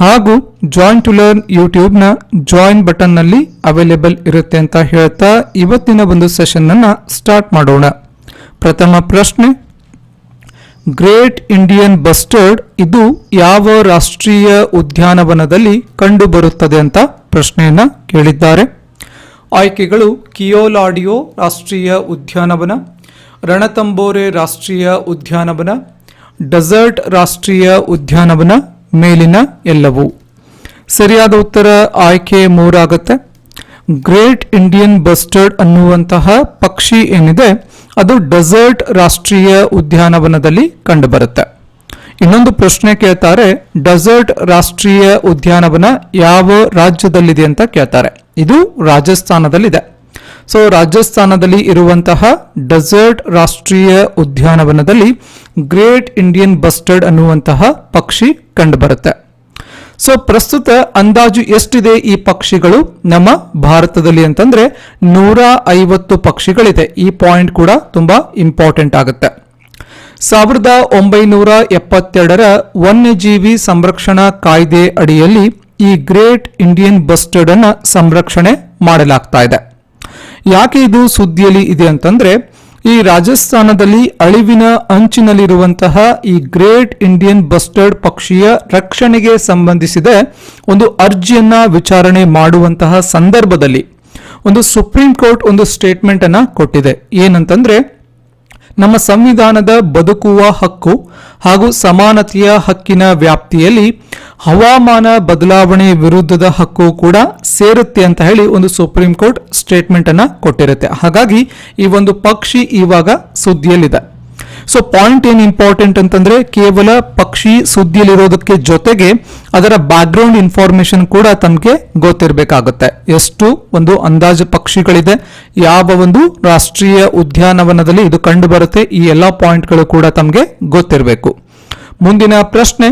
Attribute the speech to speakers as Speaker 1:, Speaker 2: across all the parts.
Speaker 1: ಹಾಗೂ join to learn ಯೂಟ್ಯೂಬ್ನ join ಬಟನ್ನಲ್ಲಿ ಅವೈಲೇಬಲ್ ಇರುತ್ತೆ ಅಂತ ಹೇಳ್ತಾ ಇವತ್ತಿನ ಒಂದು ಸೆಷನ್ನನ್ನು ಸ್ಟಾರ್ಟ್ ಮಾಡೋಣ. ಪ್ರಥಮ ಪ್ರಶ್ನೆ ಗ್ರೇಟ್ ಇಂಡಿಯನ್ ಬಸ್ಟರ್ಡ್ ಇದು ಯಾವ ರಾಷ್ಟ್ರೀಯ ಉದ್ಯಾನವನದಲ್ಲಿ ಕಂಡುಬರುತ್ತದೆ ಅಂತ ಪ್ರಶ್ನೆಯನ್ನ ಕೇಳಿದ್ದಾರೆ. ಆಯ್ಕೆಗಳು, ಕಿಯೋಲಾಡಿಯೋ ರಾಷ್ಟ್ರೀಯ ಉದ್ಯಾನವನ, ರಣತಂಬೋರೆ ರಾಷ್ಟ್ರೀಯ ಉದ್ಯಾನವನ ಡೆಸರ್ಟ್ ರಾಷ್ಟ್ರೀಯ ಉದ್ಯಾನವನ ಮೇಲಿನ ಎಲ್ಲವೂ. ಸರಿಯಾದ ಉತ್ತರ ಆಯ್ಕೆ ಮೂರಾಗುತ್ತೆ. ಗ್ರೇಟ್ ಇಂಡಿಯನ್ ಬಸ್ಟರ್ಡ್ ಅನ್ನುವಂತಹ ಪಕ್ಷಿ ಏನಿದೆ, ಅದು ಡೆಸರ್ಟ್ ರಾಷ್ಟ್ರೀಯ ಉದ್ಯಾನವನದಲ್ಲಿ ಕಂಡುಬರುತ್ತೆ. ಇನ್ನೊಂದು ಪ್ರಶ್ನೆ ಕೇಳ್ತಾರೆ, ಡೆಸರ್ಟ್ ರಾಷ್ಟ್ರೀಯ ಉದ್ಯಾನವನ ಯಾವ ರಾಜ್ಯದಲ್ಲಿದೆ ಅಂತ ಕೇಳ್ತಾರೆ. ಇದು ರಾಜಸ್ಥಾನದಲ್ಲಿದೆ. ಸೊ, ರಾಜಸ್ಥಾನದಲ್ಲಿ ಇರುವಂತಹ ಡೆಸರ್ಟ್ ರಾಷ್ಟ್ರೀಯ ಉದ್ಯಾನವನದಲ್ಲಿ ಗ್ರೇಟ್ ಇಂಡಿಯನ್ ಬಸ್ಟರ್ಡ್ ಅನ್ನುವಂತಹ ಪಕ್ಷಿ ಕಂಡುಬರುತ್ತೆ. ಸೊ ಪ್ರಸ್ತುತ ಅಂದಾಜು ಎಷ್ಟಿದೆ ಈ ಪಕ್ಷಿಗಳು? ನಮ್ಮ ಭಾರತದಲ್ಲಿ ಅಂತಂದ್ರೆ ನೂರ ಐವತ್ತು ಪಕ್ಷಿಗಳಿದೆ. ಈ ಪಾಯಿಂಟ್ ಕೂಡ ತುಂಬಾ ಇಂಪಾರ್ಟೆಂಟ್ ಆಗುತ್ತೆ. ಸಾವಿರದ ಒಂಬೈನೂರ ಎಪ್ಪತ್ತೆರಡರ ವನ್ಯಜೀವಿ ಸಂರಕ್ಷಣಾ ಕಾಯ್ದೆ ಅಡಿಯಲ್ಲಿ ಈ ಗ್ರೇಟ್ ಇಂಡಿಯನ್ ಬಸ್ಟರ್ಡ್ ಅನ್ನ ಸಂರಕ್ಷಣೆ ಮಾಡಲಾಗ್ತಾ ಇದೆ. ಯಾಕೆ ಇದು ಸುದ್ದಿಯಲ್ಲಿ ಇದೆ ಅಂತಂದ್ರೆ ಈ ರಾಜಸ್ಥಾನದಲ್ಲಿ ಅಳಿವಿನ ಅಂಚಿನಲ್ಲಿರುವಂತಹ ಈ ಗ್ರೇಟ್ ಇಂಡಿಯನ್ ಬಸ್ಟರ್ಡ್ ಪಕ್ಷಿಯ ರಕ್ಷಣೆಗೆ ಸಂಬಂಧಿಸಿದ ಒಂದು ಅರ್ಜಿಯನ್ನ ವಿಚಾರಣೆ ಮಾಡುವಂತಹ ಸಂದರ್ಭದಲ್ಲಿ. ಒಂದು ಸುಪ್ರೀಂ ಕೋರ್ಟ್ ಒಂದು ಸ್ಟೇಟ್ಮೆಂಟ್ ಅನ್ನ ಕೊಟ್ಟಿದೆ. ಏನಂತಂದ್ರೆ ನಮ್ಮ ಸಂವಿಧಾನದ ಬದುಕುವ ಹಕ್ಕು ಹಾಗೂ ಸಮಾನತೆಯ ಹಕ್ಕಿನ ವ್ಯಾಪ್ತಿಯಲ್ಲಿ ಹವಾಮಾನ ಬದಲಾವಣೆ ವಿರುದ್ಧದ ಹಕ್ಕು ಕೂಡ ಸೇರುತ್ತೆ ಅಂತ ಹೇಳಿ ಒಂದು ಸುಪ್ರೀಂ ಕೋರ್ಟ್ ಸ್ಟೇಟ್ಮೆಂಟ್ ಅನ್ನ ಕೊಟ್ಟಿರುತ್ತೆ. ಹಾಗಾಗಿ ಈ ಒಂದು ಪಕ್ಷಿ ಇವಾಗ ಸುದ್ದಿಯಲ್ಲಿದೆ. ಸೊ ಪಾಯಿಂಟ್ ಏನು ಇಂಪಾರ್ಟೆಂಟ್ ಅಂತಂದ್ರೆ ಕೇವಲ ಪಕ್ಷಿ ಸುದ್ದಿಯಲ್ಲಿರೋದಕ್ಕೆ ಜೊತೆಗೆ ಅದರ ಬ್ಯಾಕ್ಗ್ರೌಂಡ್ ಇನ್ಫಾರ್ಮೇಶನ್ ಕೂಡ ತಮಗೆ ಗೊತ್ತಿರಬೇಕಾಗುತ್ತೆ. ಎಷ್ಟು ಒಂದು ಅಂದಾಜು ಪಕ್ಷಿಗಳಿದೆ, ಯಾವ ಒಂದು ರಾಷ್ಟ್ರೀಯ ಉದ್ಯಾನವನದಲ್ಲಿ ಇದು ಕಂಡು ಬರುತ್ತೆ ಈ ಎಲ್ಲಾ ಪಾಯಿಂಟ್ಗಳು ಕೂಡ ತಮಗೆ ಗೊತ್ತಿರಬೇಕು. ಮುಂದಿನ ಪ್ರಶ್ನೆ,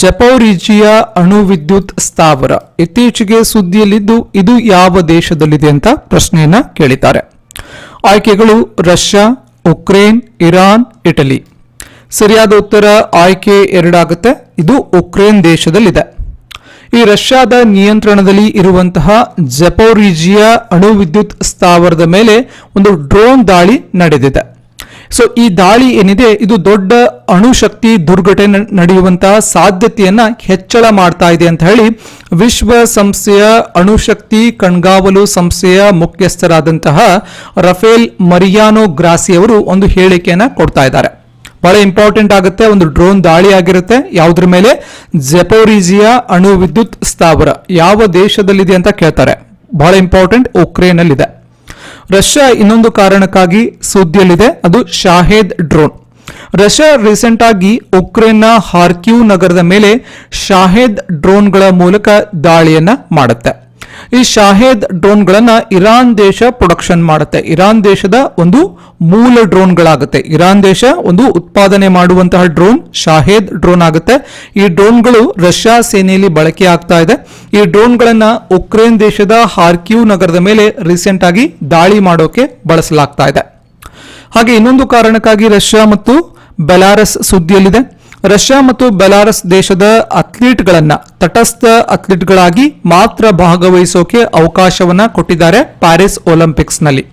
Speaker 1: ಜಪೌರಿಜಿಯ ಅಣು ವಿದ್ಯುತ್ ಸ್ಥಾವರ ಇತ್ತೀಚೆಗೆ ಸುದ್ದಿಯಲ್ಲಿದ್ದು ಇದು ಯಾವ ದೇಶದಲ್ಲಿದೆ ಅಂತ ಪ್ರಶ್ನೆಯನ್ನ ಕೇಳಿದ್ದಾರೆ. ಆಯ್ಕೆಗಳು ರಷ್ಯಾ ಉಕ್ರೇನ್, ಇರಾನ್, ಇಟಲಿ. ಸರಿಯಾದ ಉತ್ತರ ಆಯ್ಕೆ ಎರಡಾಗುತ್ತೆ. ಇದು ಉಕ್ರೇನ್ ದೇಶದಲ್ಲಿದೆ. ಈ ರಷ್ಯಾದ ನಿಯಂತ್ರಣದಲ್ಲಿ ಇರುವಂತಹ ಜಪೋರಿಜಿಯಾ ಅಣು ವಿದ್ಯುತ್ ಸ್ಥಾವರದ ಮೇಲೆ ಒಂದು ಡ್ರೋನ್ ದಾಳಿ ನಡೆದಿದೆ. ಸೊ ಈ ದಾಳಿ ಏನಿದೆ, ಇದು ದೊಡ್ಡ ಅಣುಶಕ್ತಿ ದುರ್ಘಟನೆ ನಡೆಯುವಂತಹ ಸಾಧ್ಯತೆಯನ್ನ ಹೆಚ್ಚಳ ಮಾಡ್ತಾ ಇದೆ ಅಂತ ಹೇಳಿ ವಿಶ್ವ ಸಂಸ್ಥೆಯ ಅಣುಶಕ್ತಿ ಕಣ್ಗಾವಲು ಸಂಸ್ಥೆಯ ಮುಖ್ಯಸ್ಥರಾದಂತಹ ರಫೇಲ್ ಮರಿಯಾನೋ ಗ್ರಾಸಿ ಅವರು ಒಂದು ಹೇಳಿಕೆಯನ್ನ ಕೊಡ್ತಾ ಇದ್ದಾರೆ. ಬಹಳ ಇಂಪಾರ್ಟೆಂಟ್ ಆಗುತ್ತೆ, ಒಂದು ಡ್ರೋನ್ ದಾಳಿ ಆಗಿರುತ್ತೆ. ಯಾವುದ್ರ ಮೇಲೆ? ಜೆಪೋರಿಜಿಯಾ ಅಣು ವಿದ್ಯುತ್ ಸ್ಥಾವರ. ಯಾವ ದೇಶದಲ್ಲಿದೆ ಅಂತ ಕೇಳ್ತಾರೆ. ಬಹಳ ಇಂಪಾರ್ಟೆಂಟ್ ಉಕ್ರೇನ್ ಅಲ್ಲಿದೆ ರಷ್ಯಾ ಇನ್ನೊಂದು ಕಾರಣಕ್ಕಾಗಿ ಸುದ್ದಿಯಲ್ಲಿದೆ, ಅದು ಶಾಹೇದ್ ಡ್ರೋನ್. ರಷ್ಯಾ ರೀಸೆಂಟ್ ಆಗಿ ಉಕ್ರೇನ್ನ ಹಾರ್ಕ್ಯೂ ನಗರದ ಮೇಲೆ ಶಾಹೇದ್ ಡ್ರೋನ್ಗಳ ಮೂಲಕ ದಾಳಿಯನ್ನ ಮಾಡುತ್ತೆ. ಈ ಶಾಹೇದ್ ಡ್ರೋನ್ಗಳನ್ನ ಇರಾನ್ ದೇಶ ಪ್ರೊಡಕ್ಷನ್ ಮಾಡುತ್ತೆ. ಇರಾನ್ ದೇಶದ ಒಂದು ಮೂಲ ಡ್ರೋನ್ಗಳಾಗುತ್ತೆ. ಇರಾನ್ ದೇಶ ಒಂದು ಉತ್ಪಾದನೆ ಮಾಡುವಂತಹ ಡ್ರೋನ್, ಶಾಹೇದ್ ಡ್ರೋನ್ ಆಗುತ್ತೆ. ಈ ಡ್ರೋನ್ಗಳು ರಷ್ಯಾ ಸೇನೆಯಲ್ಲಿ ಬಳಕೆ ಆಗ್ತಾ ಇದೆ. ಈ ಡ್ರೋನ್ಗಳನ್ನ ಉಕ್ರೇನ್ ದೇಶದ ಹಾರ್ಕ್ಯೂ ನಗರದ ಮೇಲೆ ರೀಸೆಂಟ್ ಆಗಿ ದಾಳಿ ಮಾಡೋಕೆ ಬಳಸಲಾಗ್ತಾ ಇದೆ. ಹಾಗೆ ಇನ್ನೊಂದು ಕಾರಣಕ್ಕಾಗಿ ರಷ್ಯಾ ಮತ್ತು ಬೆಲಾರಸ್ ಸುದ್ದಿಯಲ್ಲಿದೆ. ರಷ್ಯಾ ಮತ್ತು ಬೆಲಾರಸ್ ದೇಶದ ಅಥ್ಲೀಟ್ಗಳನ್ನ, ತಟಸ್ಥ ಅಥ್ಲೀಟ್ಗಳಾಗಿ ಮಾತ್ರ ಭಾಗವಹಿಸೋಕೆ ಅವಕಾಶವನ್ನ ಕೊಟ್ಟಿದ್ದಾರೆ ಪ್ಯಾರಿಸ್ ಒಲಿಂಪಿಕ್ಸ್ನಲ್ಲಿ.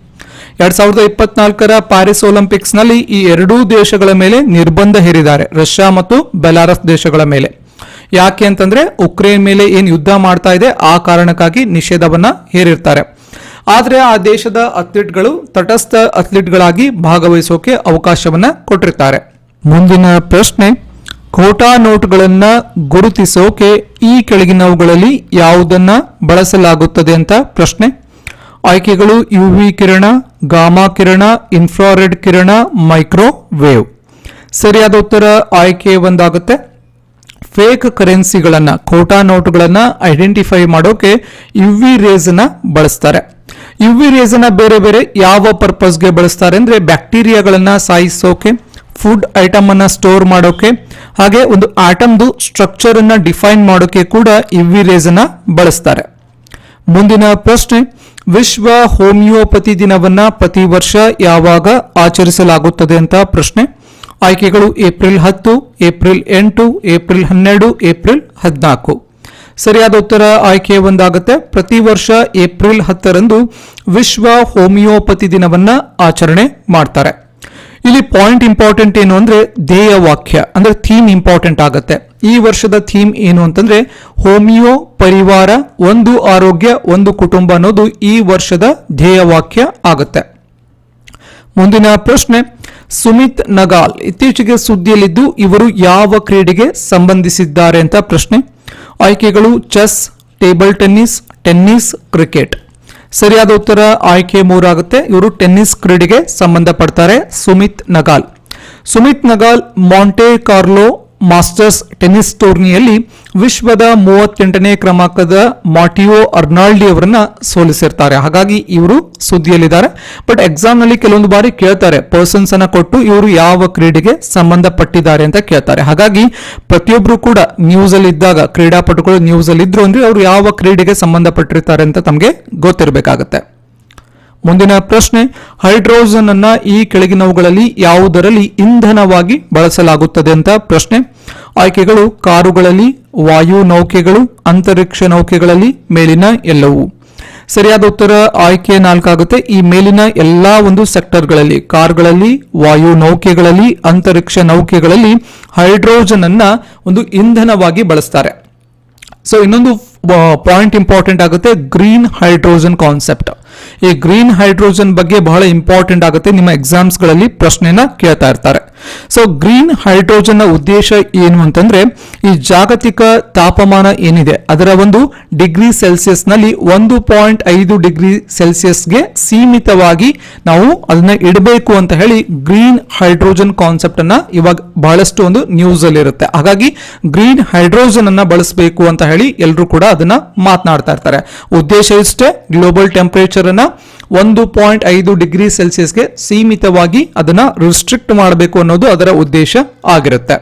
Speaker 1: ಎರಡ್ ಸಾವಿರದ ಇಪ್ಪತ್ನಾಲ್ಕರ ಪ್ಯಾರಿಸ್ ಒಲಿಂಪಿಕ್ಸ್ನಲ್ಲಿ ಈ ಎರಡೂ ದೇಶಗಳ ಮೇಲೆ ನಿರ್ಬಂಧ ಹೇರಿದ್ದಾರೆ, ರಷ್ಯಾ ಮತ್ತು ಬೆಲಾರಸ್ ದೇಶಗಳ ಮೇಲೆ. ಯಾಕೆ ಅಂತಂದ್ರೆ, ಉಕ್ರೇನ್ ಮೇಲೆ ಏನು ಯುದ್ಧ ಮಾಡ್ತಾ ಇದೆ, ಆ ಕಾರಣಕ್ಕಾಗಿ ನಿಷೇಧವನ್ನ ಹೇರಿರ್ತಾರೆ. ಆದರೆ ಆ ದೇಶದ ಅಥ್ಲೀಟ್ಗಳು ತಟಸ್ಥ ಅಥ್ಲೀಟ್ಗಳಾಗಿ ಭಾಗವಹಿಸೋಕೆ ಅವಕಾಶವನ್ನ ಕೊಟ್ಟಿರ್ತಾರೆ. ಮುಂದಿನ ಪ್ರಶ್ನೆ ಖೋಟಾ ನೋಟ್ಗಳನ್ನ ಗುರುತಿಸೋಕೆ ಈ ಕೆಳಗಿನವುಗಳಲ್ಲಿ ಯಾವುದನ್ನ ಬಳಸಲಾಗುತ್ತದೆ ಅಂತ ಪ್ರಶ್ನೆ. ಆಯ್ಕೆಗಳು ಯು ವಿ ಕಿರಣ, ಗಾಮಾ ಕಿರಣ ಇನ್ಫ್ರಾರೆಡ್ ಕಿರಣ ಮೈಕ್ರೋವೇವ್ ಸರಿಯಾದ ಉತ್ತರ ಆಯ್ಕೆ ಒಂದಾಗುತ್ತೆ. ಫೇಕ್ ಕರೆನ್ಸಿಗಳನ್ನು ಖೋಟಾ ನೋಟುಗಳನ್ನು ಐಡೆಂಟಿಫೈ ಮಾಡೋಕೆ ಯು ವಿ ರೇಸನ್ನ ಬಳಸ್ತಾರೆ. ಯು ವಿ ರೇಸನ್ನ ಬೇರೆ ಬೇರೆ ಯಾವ ಪರ್ಪಸ್ಗೆ ಬಳಸ್ತಾರೆ ಅಂದರೆ ಬ್ಯಾಕ್ಟೀರಿಯಾಗಳನ್ನು ಸಾಯಿಸೋಕೆ. ಫುಡ್ ಐಟಮ್ ಅನ್ನ ಸ್ಟೋರ್ ಮಾಡೋಕೆ, ಹಾಗೆ ಒಂದು ಆಟಮ್ದು ಸ್ಟ್ರಕ್ಚರ್ ಅನ್ನ ಡಿಫೈನ್ ಮಾಡೋಕೆ ಕೂಡ ಇವಿ ವಿ ರೇಸನ್ನ ಬಳಸ್ತಾರೆ. ಮುಂದಿನ ಪ್ರಶ್ನೆ, ವಿಶ್ವ ಹೋಮಿಯೋಪತಿ ದಿನವನ್ನ ಪ್ರತಿ ವರ್ಷ ಯಾವಾಗ ಆಚರಿಸಲಾಗುತ್ತದೆ ಅಂತ ಪ್ರಶ್ನೆ. ಆಯ್ಕೆಗಳು ಏಪ್ರಿಲ್ ಹತ್ತು, ಏಪ್ರಿಲ್ ಎಂಟು, ಏಪ್ರಿಲ್ ಹನ್ನೆರಡು, ಏಪ್ರಿಲ್ ಹದಿನಾಲ್ಕು. ಸರಿಯಾದ ಉತ್ತರ ಆಯ್ಕೆ ಒಂದಾಗುತ್ತೆ. ಪ್ರತಿ ವರ್ಷ ಏಪ್ರಿಲ್ ಹತ್ತರಂದು ವಿಶ್ವ ಹೋಮಿಯೋಪತಿ ದಿನವನ್ನ ಆಚರಣೆ ಮಾಡ್ತಾರೆ. ಇಲ್ಲಿ ಪಾಯಿಂಟ್ ಇಂಪಾರ್ಟೆಂಟ್ ಏನು ಅಂದ್ರೆ ಧ್ಯೇಯ ವಾಕ್ಯ, ಅಂದ್ರೆ ಥೀಮ್ ಇಂಪಾರ್ಟೆಂಟ್ ಆಗುತ್ತೆ. ಈ ವರ್ಷದ ಥೀಮ್ ಏನು ಅಂತಂದ್ರೆ ಹೋಮಿಯೋ ಪರಿವಾರ, ಒಂದು ಆರೋಗ್ಯ, ಒಂದು ಕುಟುಂಬ ಅನ್ನೋದು ಈ ವರ್ಷದ ಧ್ಯೇಯ ವಾಕ್ಯ ಆಗುತ್ತೆ. ಮುಂದಿನ ಪ್ರಶ್ನೆ, ಸುಮಿತ್ ನಗಾಲ್, ಇತ್ತೀಚೆಗೆ ಸುದ್ದಿಯಲ್ಲಿದ್ದು ಇವರು ಯಾವ ಕ್ರೀಡೆಗೆ ಸಂಬಂಧಿಸಿದ್ದಾರೆ ಅಂತ ಪ್ರಶ್ನೆ. ಆಯ್ಕೆಗಳು, chess, table tennis tennis, cricket. ಸರಿಯಾದ ಉತ್ತರ ಆಯ್ಕೆ ಮೂರಾಗುತ್ತೆ. ಇವರು ಟೆನ್ನಿಸ್ ಕ್ರೀಡೆಗೆ ಸಂಬಂಧಪಡ್ತಾರೆ Sumit Nagal. Sumit Nagal Monte Carlo Masters tennis ಟೂರ್ನಿಯಲ್ಲಿ ವಿಶ್ವದ ಮೂವತ್ತೆಂಟನೇ ಕ್ರಮಾಂಕದ ಮಾಟಿಯೋ ಅರ್ನಾಲ್ಡಿ ಅವರನ್ನ ಸೋಲಿಸಿರ್ತಾರೆ. ಹಾಗಾಗಿ ಇವರು ಸುದ್ದಿಯಲ್ಲಿದ್ದಾರೆ. ಬಟ್ ಎಕ್ಸಾಮ್ನಲ್ಲಿ ಕೆಲವೊಂದು ಬಾರಿ ಕೇಳ್ತಾರೆ ಪರ್ಸನ್ಸ್ ಅನ್ನ ಕೊಟ್ಟು ಇವರು ಯಾವ ಕ್ರೀಡೆಗೆ ಸಂಬಂಧಪಟ್ಟಿದ್ದಾರೆ ಅಂತ ಕೇಳ್ತಾರೆ. ಹಾಗಾಗಿ ಪ್ರತಿಯೊಬ್ರು ಕೂಡ ನ್ಯೂಸ್ ಅಲ್ಲಿ ಇದ್ದಾಗ, ಕ್ರೀಡಾಪಟುಗಳು ನ್ಯೂಸ್ ಅಲ್ಲಿ ಇದ್ರು ಅಂದ್ರೆ ಅವರು ಯಾವ ಕ್ರೀಡೆಗೆ ಸಂಬಂಧಪಟ್ಟಿರ್ತಾರೆ ಅಂತ ತಮಗೆ ಗೊತ್ತಿರಬೇಕಾಗತ್ತೆ. ಮುಂದಿನ ಪ್ರಶ್ನೆ ಹೈಡ್ರೋಜನ್ ಅನ್ನ ಈ ಕೆಳಗಿನವುಗಳಲ್ಲಿ ಯಾವುದರಲ್ಲಿ ಇಂಧನವಾಗಿ ಬಳಸಲಾಗುತ್ತದೆ ಅಂತ ಪ್ರಶ್ನೆ. ಆಯ್ಕೆಗಳು, ಕಾರುಗಳಲ್ಲಿ, ವಾಯು ನೌಕೆಗಳು, ಅಂತರಿಕ್ಷ ನೌಕೆಗಳಲ್ಲಿ ಮೇಲಿನ ಎಲ್ಲವೂ. ಸರಿಯಾದ ಉತ್ತರ ಆಯ್ಕೆ ನಾಲ್ಕಾಗುತ್ತೆ. ಈ ಮೇಲಿನ ಎಲ್ಲಾ ಒಂದು ಸೆಕ್ಟರ್ಗಳಲ್ಲಿ, ಕಾರ್ಗಳಲ್ಲಿ, ವಾಯು ನೌಕೆಗಳಲ್ಲಿ, ಅಂತರಿಕ್ಷ ನೌಕೆಗಳಲ್ಲಿ ಹೈಡ್ರೋಜನ್ ಅನ್ನ ಒಂದು ಇಂಧನವಾಗಿ ಬಳಸ್ತಾರೆ. ಸೊ ಇನ್ನೊಂದು ಪಾಯಿಂಟ್ ಇಂಪಾರ್ಟೆಂಟ್ ಆಗುತ್ತೆ, ಗ್ರೀನ್ ಹೈಡ್ರೋಜನ್ ಕಾನ್ಸೆಪ್ಟ್. ಈ ಗ್ರೀನ್ ಹೈಡ್ರೋಜನ್ ಬಗ್ಗೆ ಬಹಳ ಇಂಪಾರ್ಟೆಂಟ್ ಆಗುತ್ತೆ. ನಿಮ್ಮ ಎಕ್ಸಾಮ್ಸ್ಗಳಲ್ಲಿ ಪ್ರಶ್ನೆನ ಕೇಳ್ತಾ ಇರ್ತಾರೆ. ಸೊ ಗ್ರೀನ್ ಹೈಡ್ರೋಜನ್ ಉದ್ದೇಶ ಏನು ಅಂತಂದ್ರೆ, ಈ ಜಾಗತಿಕ ತಾಪಮಾನ ಏನಿದೆ, ಅದರ ಒಂದು ಡಿಗ್ರಿ ಸೆಲ್ಸಿಯಸ್ನಲ್ಲಿ ಒಂದು ಪಾಯಿಂಟ್ ಐದು ಡಿಗ್ರಿ ಸೆಲ್ಸಿಯಸ್ಗೆ ಸೀಮಿತವಾಗಿ ನಾವು ಅದನ್ನ ಇಡಬೇಕು ಅಂತ ಹೇಳಿ ಗ್ರೀನ್ ಹೈಡ್ರೋಜನ್ ಕಾನ್ಸೆಪ್ಟ್ ಅನ್ನ ಇವಾಗ ಬಹಳಷ್ಟು ಒಂದು ನ್ಯೂಸ್ ಅಲ್ಲಿ ಇರುತ್ತೆ. ಹಾಗಾಗಿ ಗ್ರೀನ್ ಹೈಡ್ರೋಜನ್ ಅನ್ನ ಬಳಸಬೇಕು ಅಂತ ಹೇಳಿ ಎಲ್ಲರೂ ಕೂಡ ಅದನ್ನ ಮಾತನಾಡ್ತಾ ಇರ್ತಾರೆ. ಉದ್ದೇಶ ಇಷ್ಟೇ ಗ್ಲೋಬಲ್ ಟೆಂಪರೇಚರ್ ಅನ್ನ ಒಂದು ಪಾಯಿಂಟ್ ಐದು ಡಿಗ್ರಿ ಸೆಲ್ಸಿಯಸ್ಗೆ ಸೀಮಿತವಾಗಿ ಅದನ್ನ ರಿಸ್ಟ್ರಿಕ್ಟ್ ಮಾಡಬೇಕು ಅನ್ನೋದು ಅದರ ಉದ್ದೇಶ ಆಗಿರುತ್ತೆ.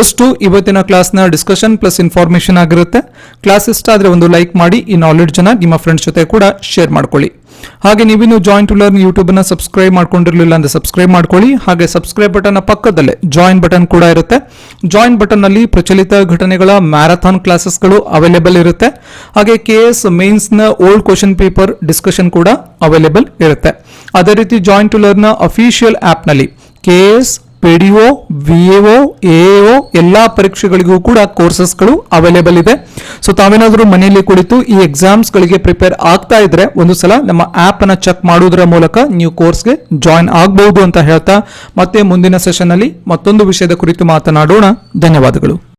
Speaker 1: ಎಷ್ಟು ಇವತ್ತಿನ ಕ್ಲಾಸ್ನ ಡಿಸ್ಕಷನ್ ಪ್ಲಸ್ ಇನ್ಫಾರ್ಮೇಶನ್ ಆಗಿರುತ್ತೆ. ಕ್ಲಾಸ್ ಇಷ್ಟ ಆದರೆ ಒಂದು ಲೈಕ್ ಮಾಡಿ, ಈ ನಾಲೆಡ್ಜನ್ನು ನಿಮ್ಮ ಫ್ರೆಂಡ್ಸ್ ಜೊತೆ ಕೂಡ ಶೇರ್ ಮಾಡ್ಕೊಳ್ಳಿ. ಹಾಗೆ ನೀವಿನ್ನು ಜಾಯಿನ್ ಟು ಲರ್ನ್ ಯೂಟ್ಯೂಬ್ ಅನ್ನ ಸಬ್ಸ್ಕ್ರೈಬ್ ಮಾಡ್ಕೊಂಡಿರಲಿಲ್ಲ ಅಂದ್ರೆ ಸಬ್ಸ್ಕ್ರೈಬ್ ಮಾಡ್ಕೊಳ್ಳಿ. ಹಾಗೆ ಸಬ್ಸ್ಕ್ರೈಬ್ ಬಟನ್ನ ಪಕ್ಕದಲ್ಲೇ ಜಾಯಿನ್ ಬಟನ್ ಕೂಡ ಇರುತ್ತೆ. ಜಾಯಿನ್ ಬಟನ್ನಲ್ಲಿ ಪ್ರಚಲಿತ ಘಟನೆಗಳ ಮ್ಯಾರಥಾನ್ ಕ್ಲಾಸಸ್ಗಳು ಅವೈಲೇಬಲ್ ಇರುತ್ತೆ. ಹಾಗೆ ಕೆ ಎಸ್ ಮೇನ್ಸ್ನ ಓಲ್ಡ್ ಕ್ವಶನ್ ಪೇಪರ್ ಡಿಸ್ಕಷನ್ ಕೂಡ ಅವೈಲೇಬಲ್ ಇರುತ್ತೆ. ಅದೇ ರೀತಿ ಜಾಯಿನ್ ಟು ಲರ್ನ್ ಅಫಿಷಿಯಲ್ ಆ್ಯಪ್ನಲ್ಲಿ ನಲ್ಲಿ K S P D O, V A A ಎಲ್ಲ ಪರೀಕ್ಷೆಗಳಿಗೂ ಕೂಡ ಕೋರ್ಸಸ್ಗಳು ಅವೈಲೇಬಲ್ ಇದೆ. ಸೊ ತಾವೇನಾದರೂ ಮನೆಯಲ್ಲಿ ಕುಳಿತು ಈ ಎಕ್ಸಾಮ್ಸ್ಗಳಿಗೆ ಪ್ರಿಪೇರ್ ಆಗ್ತಾ ಇದ್ರೆ ಒಂದು ಸಲ ನಮ್ಮ ಆ್ಯಪನ್ನು ಚೆಕ್ ಮಾಡುವುದರ ಮೂಲಕ ನೀವು ಕೋರ್ಸ್ಗೆ ಜಾಯಿನ್ ಆಗಬಹುದು ಅಂತ ಹೇಳ್ತಾ ಮತ್ತೆ ಮುಂದಿನ ಸೆಷನ್ ಅಲ್ಲಿ ಮತ್ತೊಂದು ವಿಷಯದ ಕುರಿತು ಮಾತನಾಡೋಣ. ಧನ್ಯವಾದಗಳು.